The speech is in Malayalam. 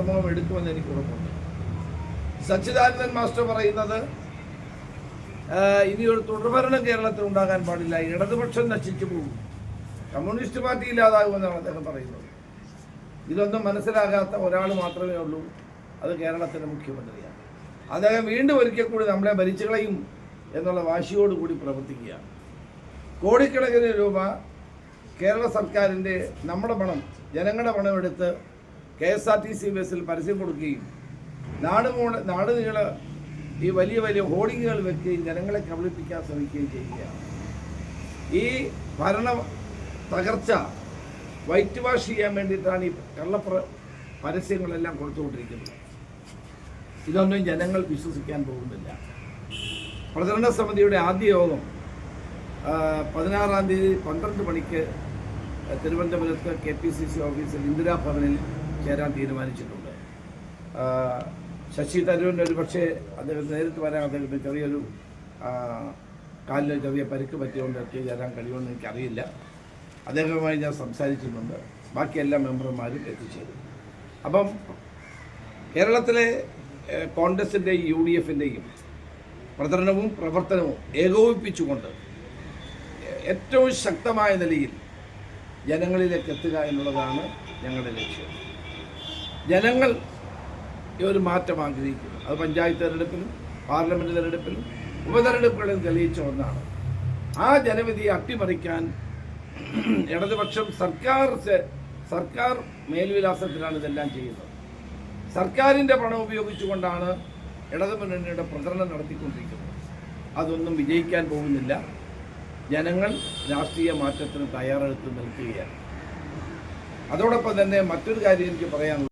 സമൂഹം എടുക്കുമെന്ന് എനിക്ക് ഉറപ്പുണ്ട്. സച്ചിദാനന്ദൻ മാസ്റ്റർ പറയുന്നത് ഇനിയൊരു തുടർഭരണം കേരളത്തിൽ ഉണ്ടാകാൻ പാടില്ല. ഇടതുപക്ഷം നശിച്ചു പോകും. കമ്മ്യൂണിസ്റ്റ് പാർട്ടി ഇല്ലാതാകുമെന്നാണ് അദ്ദേഹം പറയുന്നത്. ഇതൊന്നും മനസ്സിലാകാത്ത ഒരാൾ മാത്രമേ ഉള്ളൂ. അത് കേരളത്തിന്റെ മുഖ്യമന്ത്രിയാണ്. അദ്ദേഹം വീണ്ടും ഒരിക്കൽ കൂടി നമ്മളെ ഭരിച്ചു കളയും എന്നുള്ള വാശിയോടുകൂടി പ്രവർത്തിക്കുകയാണ്. കോടിക്കണക്കിന് രൂപ കേരള സർക്കാരിന്റെ നമ്മുടെ പണം ജനങ്ങളുടെ പണം എടുത്ത് K S R T C ബസ്സിൽ പരസ്യം കൊടുക്കുകയും നാട് നാട് നീള ഈ വലിയ വലിയ ഹോർഡിങ്ങുകൾ വെക്കുകയും ജനങ്ങളെ കബളിപ്പിക്കാൻ ശ്രമിക്കുകയും ചെയ്യുകയാണ്. ഈ ഭരണ തകർച്ച വൈറ്റ് വാഷ് ചെയ്യാൻ വേണ്ടിയിട്ടാണ് ഈ കള്ളപ്ര പരസ്യങ്ങളെല്ലാം കൊടുത്തുകൊണ്ടിരിക്കുന്നത്. ഇതൊന്നും ജനങ്ങൾ വിശ്വസിക്കാൻ പോകുന്നില്ല. പ്രചരണ സമിതിയുടെ ആദ്യ യോഗം പതിനാറാം തീയതി പന്ത്രണ്ട് മണിക്ക് തിരുവനന്തപുരത്ത് കെ പി സി സി ഓഫീസിൽ ഇന്ദിരാഭവനിൽ ചേരാൻ തീരുമാനിച്ചിട്ടുണ്ട്. ശശി തരൂരിന് ഒരു പക്ഷേ അദ്ദേഹം നേരിട്ട് വരാൻ അദ്ദേഹത്തിന് ചെറിയൊരു ആ, കാലിന് ചെറിയ പരിക്ക് പറ്റിയതുകൊണ്ട് എത്തിച്ചേരാൻ കഴിയുമെന്ന് എനിക്കറിയില്ല. അദ്ദേഹവുമായി ഞാൻ സംസാരിച്ചിട്ടുണ്ട്. ബാക്കി എല്ലാ മെമ്പർമാരും എത്തിച്ചേരും. അപ്പം കേരളത്തിലെ കോൺഗ്രസിന്റെയും യു ഡി എഫിന്റെയും പ്രചരണവും പ്രവർത്തനവും ഏകോപിപ്പിച്ചുകൊണ്ട് ഏറ്റവും ശക്തമായ നിലയിൽ ജനങ്ങളിലേക്ക് എത്തുക എന്നുള്ളതാണ് ഞങ്ങളുടെ ലക്ഷ്യം. ജനങ്ങൾ ഒരു മാറ്റം ആഗ്രഹിക്കുന്നു. അത് പഞ്ചായത്ത് തെരഞ്ഞെടുപ്പിലും പാർലമെന്റ് തെരഞ്ഞെടുപ്പിലും ഉപതെരഞ്ഞെടുപ്പുകളിലും തെളിയിച്ച ഒന്നാണ്. ആ ജനവിധിയെ അട്ടിമറിക്കാൻ ഇടതുപക്ഷം സർക്കാർ സർക്കാർ മേൽവിലാസത്തിലാണ് ഇതെല്ലാം ചെയ്യുന്നത്. സർക്കാരിന്റെ പണം ഉപയോഗിച്ചുകൊണ്ടാണ് ഇടതുമുന്നണിയുടെ പ്രചരണം നടത്തിക്കൊണ്ടിരിക്കുന്നത്. അതൊന്നും വിജയിക്കാൻ പോകുന്നില്ല. ജനങ്ങൾ രാഷ്ട്രീയ മാറ്റത്തിന് തയ്യാറെടുത്ത് നിൽക്കുകയാണ്. അതോടൊപ്പം തന്നെ മറ്റൊരു കാര്യം എനിക്ക് പറയാനുള്ളത്